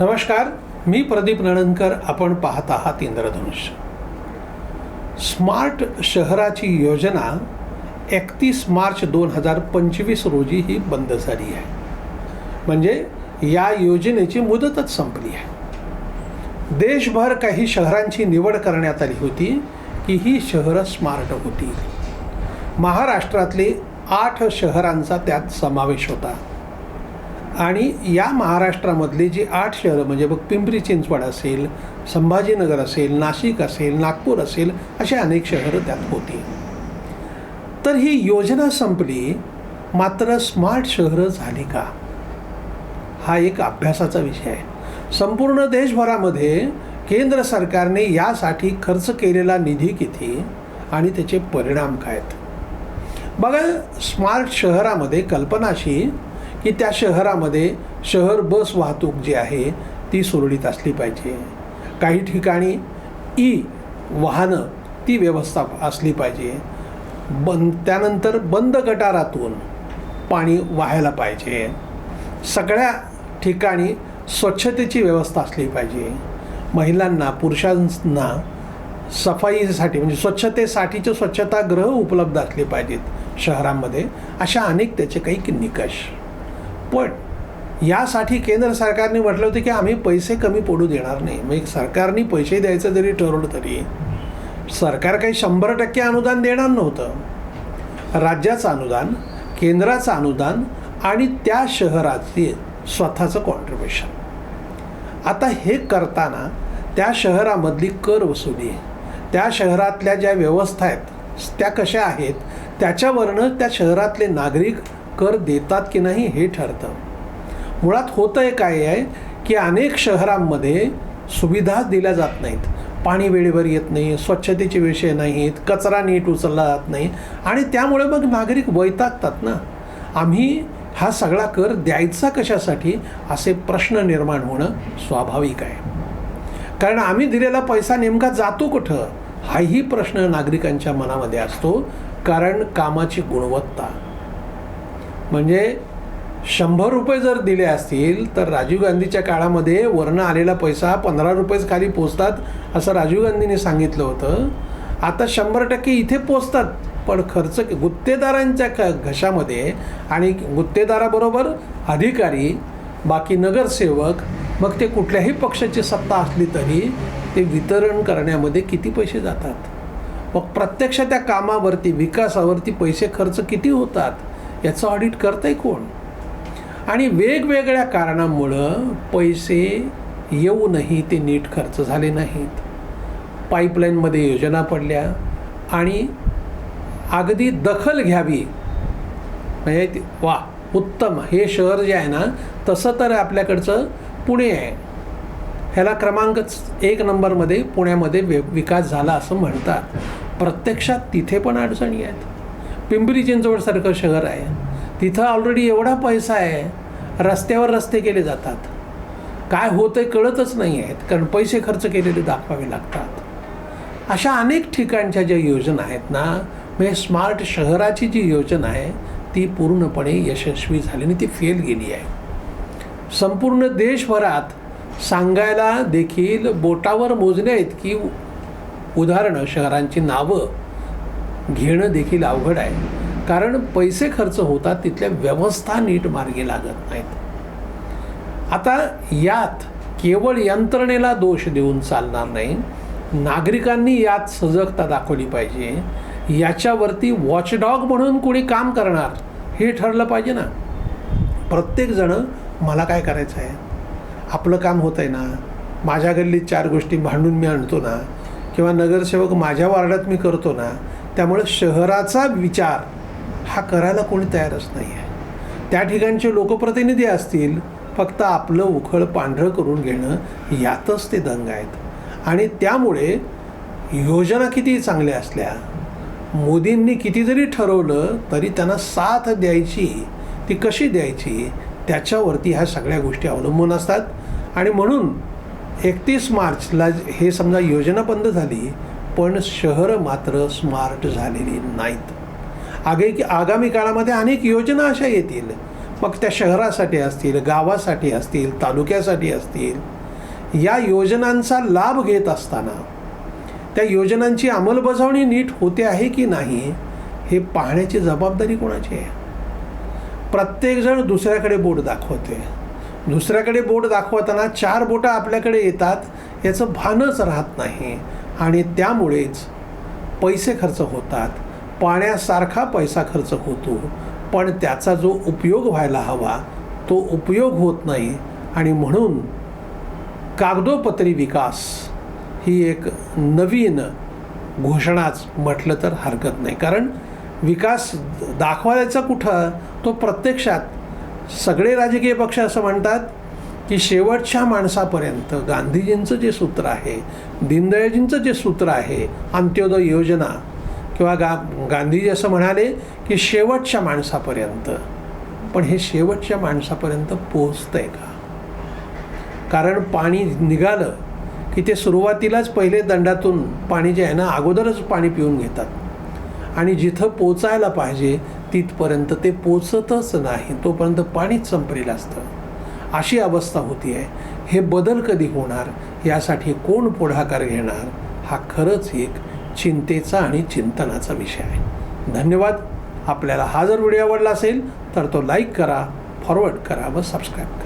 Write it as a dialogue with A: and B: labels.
A: नमस्कार मी प्रदीप नणनकर आपण पाहत आहात इंद्रधनुष्य स्मार्ट शहराची योजना एकतीस मार्च दोन हजार पंचवीस रोजी ही बंद झाली आहे. म्हणजे या योजनेची मुदतच संपली आहे. देशभर काही शहरांची निवड करण्यात आली होती की ही शहरं स्मार्ट होती महाराष्ट्रातले आठ शहरांचा त्यात समावेश होता. आणि या महाराष्ट्रामधली जी आठ शहरं म्हणजे बघ पिंपरी चिंचवड असेल संभाजीनगर असेल नाशिक असेल नागपूर असेल अशी अनेक शहरं त्यात होती. तर ही योजना संपली मात्र स्मार्ट शहरं झाली का? हा एक अभ्यासाचा विषय आहे. संपूर्ण देशभरामध्ये केंद्र सरकारने यासाठी खर्च केलेला निधी किती आणि त्याचे परिणाम काय आहेत? बघा स्मार्ट शहरामध्ये कल्पनाशी की त्या शहरामध्ये शहर बस वाहतूक जी आहे ती सुरळीत असली पाहिजे. काही ठिकाणी ई वाहनं ती व्यवस्था असली पाहिजे. बंद त्यानंतर बंद गटारातून पाणी वाहायला पाहिजे. सगळ्या ठिकाणी स्वच्छतेची व्यवस्था असली पाहिजे. महिलांना पुरुषांना सफाईसाठी म्हणजे स्वच्छतेसाठीचे स्वच्छतागृह उपलब्ध असले पाहिजेत शहरांमध्ये. अशा अनेक त्याचे काही निकष. पण यासाठी केंद्र सरकारने म्हटलं होतं की आम्ही पैसे कमी पडू देणार नाही. मग सरकारने पैसे द्यायचं जरी ठरवलं तरी सरकार काही शंभर टक्के अनुदान देणार नव्हतं. राज्याचं अनुदान केंद्राचं अनुदान आणि त्या शहराचे स्वतःचं कॉन्ट्रीब्युशन आता हे करताना त्या शहरामधली कर वसुली त्या शहरातल्या ज्या व्यवस्था आहेत त्या कशा आहेत त्याच्यावरनं त्या शहरातले नागरिक कर देतात की नाही हे ठरतं. मुळात होतं आहे काय आहे की अनेक शहरांमध्ये सुविधा दिल्या जात नाहीत. पाणी वेळेवर येत नाही स्वच्छतेचे विषय नाहीत कचरा नीट उचलला जात नाही आणि त्यामुळे मग नागरिक वैतागतात ना. आम्ही हा सगळा कर द्यायचा कशासाठी असे प्रश्न निर्माण होणं स्वाभाविक आहे. कारण आम्ही दिलेला पैसा नेमका जातो कुठं? हाही प्रश्न नागरिकांच्या मनामध्ये असतो. कारण कामाची गुणवत्ता म्हणजे शंभर रुपये जर दिले असतील तर राजीव गांधीच्या काळामध्ये वर्ण आलेला पैसा पंधरा रुपयेच खाली पोचतात असं राजीव गांधींनी सांगितलं होतं. आता शंभर टक्के इथे पोचतात पण खर्च गुत्तेदारांच्या ख घशामध्ये आणि गुत्तेदाराबरोबर अधिकारी बाकी नगरसेवक मग ते कुठल्याही पक्षाची सत्ता असली तरी ते वितरण करण्यामध्ये किती पैसे जातात? मग प्रत्यक्ष त्या कामावरती विकासावरती पैसे खर्च किती होतात? याचं ऑडिट करतंय कोण? आणि वेगवेगळ्या कारणांमुळं पैसे येऊनही ते नीट खर्च झाले नाहीत. पाईपलाईनमध्ये योजना पडल्या आणि अगदी दखल घ्यावी. म्हणजे वा उत्तम. हे शहर जे आहे ना तसं तर आपल्याकडचं पुणे आहे. ह्याला क्रमांकच एक नंबरमध्ये पुण्यामध्ये वे विकास झाला असं म्हणतात. प्रत्यक्षात तिथे पण अडचणी आहेत. पिंपरी चिंचवडसारखं शहर आहे. तिथं ऑलरेडी एवढा पैसा आहे रस्त्यावर रस्ते केले जातात. काय होतं आहे कळतच नाही आहेत कारण पैसे खर्च केलेले दाखवावे लागतात. अशा अनेक ठिकाणच्या ज्या योजना आहेत ना म्हणजे स्मार्ट शहराची जी योजना आहे ती पूर्णपणे यशस्वी झाली आणि ती फेल गेली आहे. संपूर्ण देशभरात सांगायला देखील बोटावर मोजण्या इतकी उदाहरणं शहरांची नावं घेणं देखील अवघड आहे. कारण पैसे खर्च होतात तिथल्या व्यवस्था नीट मार्गी लागत नाहीत. आता यात केवळ यंत्रणेला दोष देऊन चालणार नाही. नागरिकांनी यात सजगता दाखवली पाहिजे. याच्यावरती वॉचडॉग म्हणून कोणी काम करणार हे ठरलं पाहिजे ना. प्रत्येकजणं मला काय करायचं आहे? आपलं काम होतं आहे ना. माझ्या गल्लीत चार गोष्टी भांडून मी आणतो ना. किंवा नगरसेवक माझ्या वार्डात मी करतो ना. त्यामुळे शहराचा विचार हा करायला कोणी तयारच नाही आहे त्या ठिकाणचे लोकप्रतिनिधी असतील फक्त आपलं उखळ पांढरं करून घेणं यातच ते दंग आहेत. आणि त्यामुळे योजना किती चांगल्या असल्या मोदींनी किती जरी ठरवलं तरी त्यांना साथ द्यायची ती कशी द्यायची त्याच्यावरती ह्या सगळ्या गोष्टी अवलंबून असतात. आणि म्हणून एकतीस मार्चला हे समजा योजना बंद झाली पण शहरं मात्र स्मार्ट झालेली नाहीत. आगे की आगामी काळामध्ये अनेक योजना अशा येतील. मग त्या शहरासाठी असतील गावासाठी असतील तालुक्यासाठी असतील या योजनांचा लाभ घेत असताना त्या योजनांची अंमलबजावणी नीट होते आहे की नाही हे पाहण्याची जबाबदारी कोणाची आहे? प्रत्येकजण दुसऱ्याकडे बोट दाखवते. दुसऱ्याकडे बोट दाखवताना चार बोटं आपल्याकडे येतात याचं भानच राहत नाही. आणि त्यामुळेच पैसे खर्च होतात. पाण्यासारखा पैसा खर्च होतो पण त्याचा जो उपयोग व्हायला हवा तो उपयोग होत नाही. आणि म्हणून कागदोपत्री विकास ही एक नवीन घोषणाच म्हटलं तर हरकत नाही. कारण विकास दाखवायचा कुठं? तो प्रत्यक्षात सगळे राजकीय पक्ष असं म्हणतात की शेवटच्या माणसापर्यंत गांधीजींचं जे सूत्र आहे दीनदयाळजींचं जे सूत्र आहे अंत्योदय योजना किंवा गा गांधीजी असं म्हणाले की शेवटच्या माणसापर्यंत. पण हे शेवटच्या माणसापर्यंत पोहोचतंय का? कारण पाणी निघालं की ते सुरुवातीलाच पहिले दंडातून पाणी जे आहे ना अगोदरच पाणी पिऊन घेतात. आणि जिथं पोचायला पाहिजे तिथपर्यंत ते पोचतच नाही. तोपर्यंत पाणीच संपलेलं असतं. अशी अवस्था होती आहे. हे बदल कधी होणार? यासाठी कोण पुढाकार घेणार? हा खरंच एक चिंतेचा आणि चिंतनाचा विषय आहे. धन्यवाद. आपल्याला हा जर व्हिडिओ आवडला असेल तर तो लाईक करा फॉरवर्ड करा व सबस्क्राईब करा.